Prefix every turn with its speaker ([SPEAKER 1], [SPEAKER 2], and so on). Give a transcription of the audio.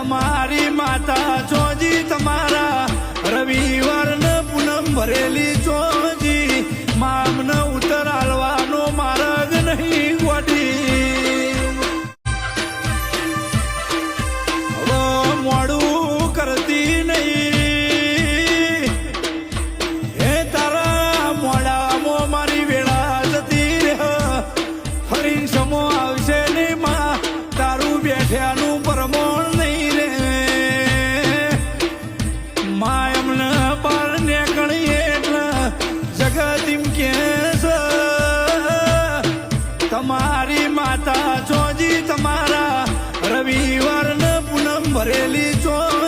[SPEAKER 1] તમારી માતા ચોજી તમારા રવિવાર પૂનમ ભરેલી મારી માતા જોજી તમારા રવિવાર ને પૂનમ ભરેલી છો